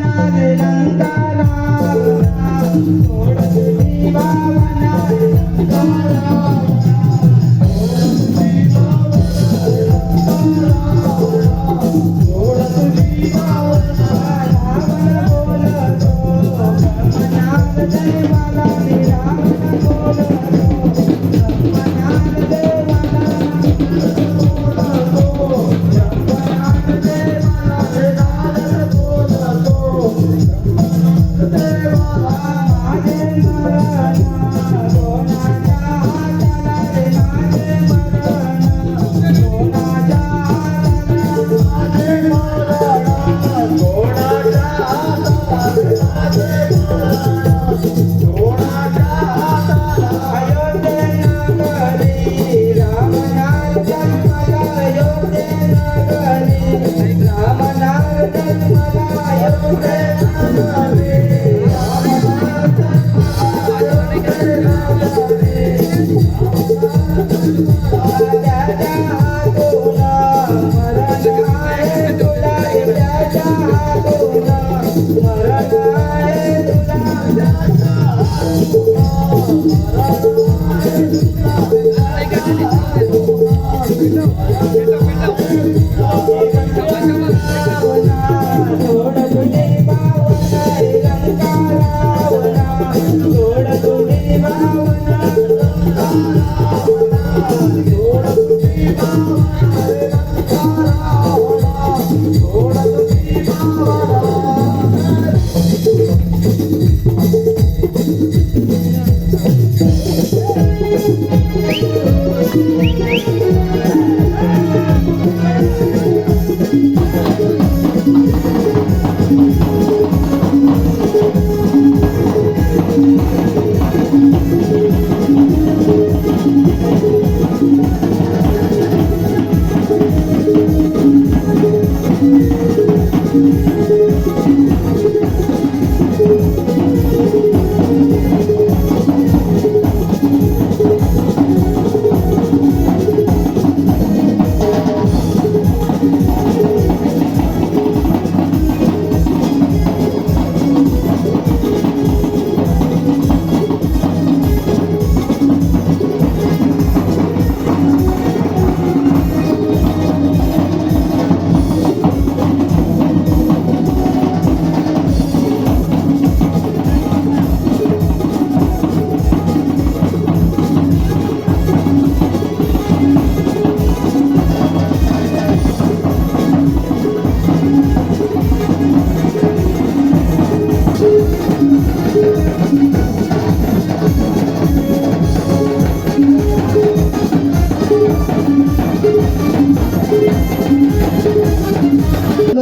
நந்தாரா Amém. Perdão, perdão. Calma, calma, calma.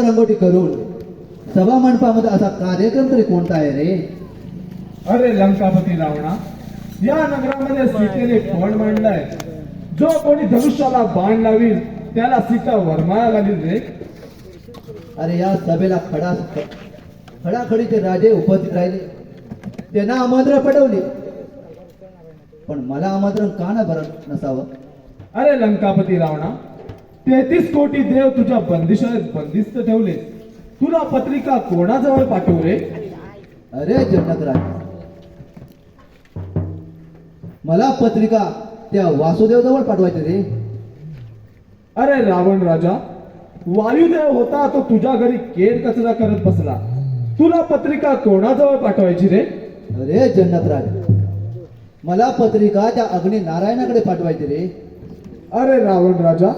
रंगोटी करून सभा मंडपामध्ये असा कार्यक्रम तरी कोणता आहे रे? अरे लंकापती रावणा या नगरामध्ये सीतेने फळ मांडलाय. जो कोणी धनुष्याला बाण लावील त्याला सीता वरमाळा घालील रे. अरे या सभेला खडा खडाखडीचे राजे उपस्थित राहिले. त्यांना आमंत्रण पटवले. पण मला आमंत्रण का ना बरं नसावं? अरे लंकापती रावणा तेहतीस कोटी देव तुझ्या बंदिशात बंदिस्त ठेवले. तुला पत्रिका कोणाजवळ पाठवू रे? अरे जनकराज मला पत्रिका त्या वासुदेव जवळ पाठवायची रे. अरे रावण राजा वायुदेव होता तो तुझ्या घरी केर कचरा करत बसला. तुला पत्रिका कोणाजवळ पाठवायची रे? अरे जन्नतराज मला पत्रिका त्या अग्नी नारायणाकडे पाठवायची रे. अरे रावण राजा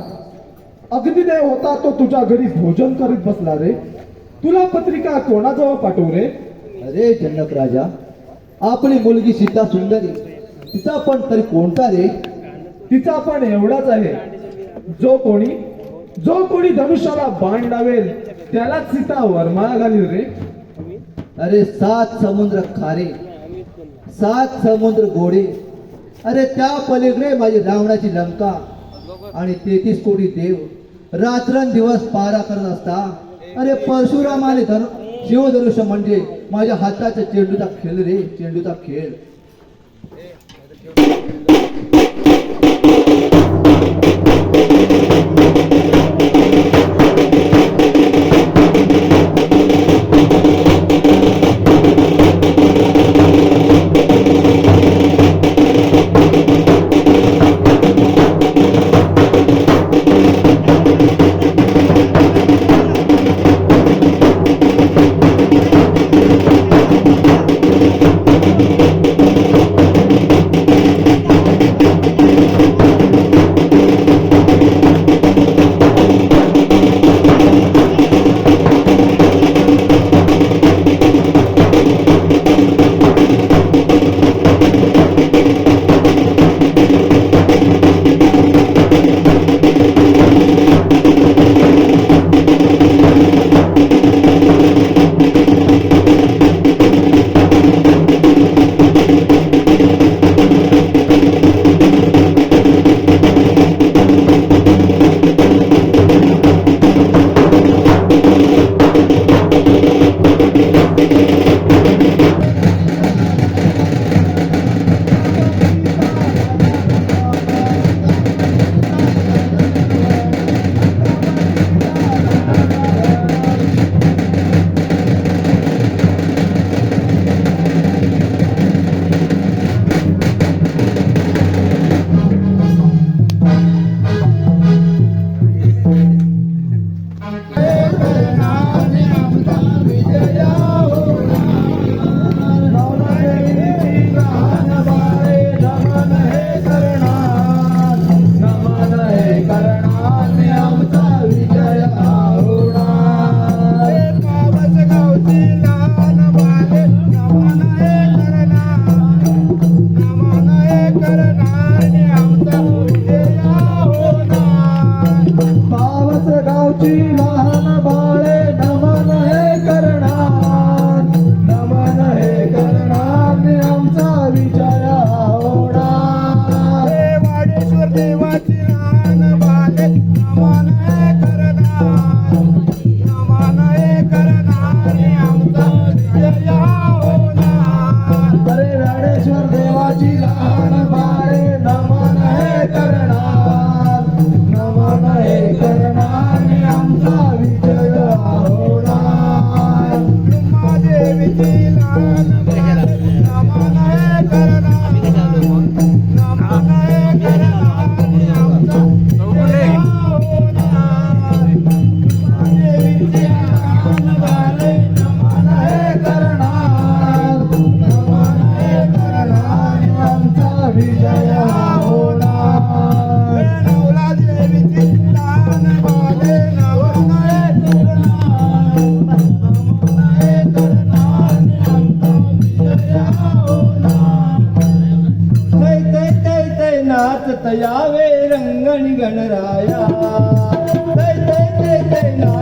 अग्निदेव होता तो तुझ्या घरी भोजन करीत बसला रे. तुला पत्रिका कोणाजवळ पाठवू रे? अरे जनक राजा आपली मुलगी सीता सुंदरी तिचा पण तरी कोणता रे? तिचा पण एवढाच आहे. जो कोणी जो कोणी धनुष्याला बाण लावेल त्यालाच सीता वरमाळा घालील रे. अरे सात समुद्र खारे सात समुद्र गोडे अरे त्या पलीकडे माझी रावणाची लंका आणि तेहतीस कोटी देव. रात्रंदिवस पारा करत असता. अरे परशुरामाने तर शिवधनुष्य म्हणजे माझ्या हाताचा चेंडूचा खेळ रे चेंडूचा खेळ.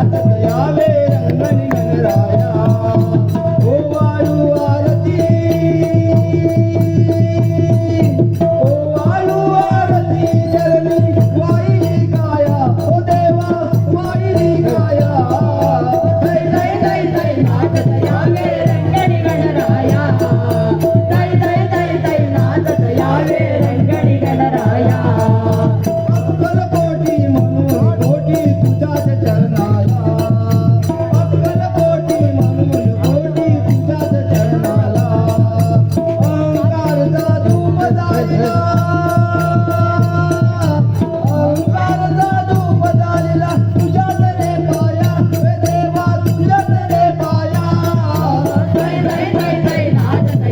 தந்தையாலே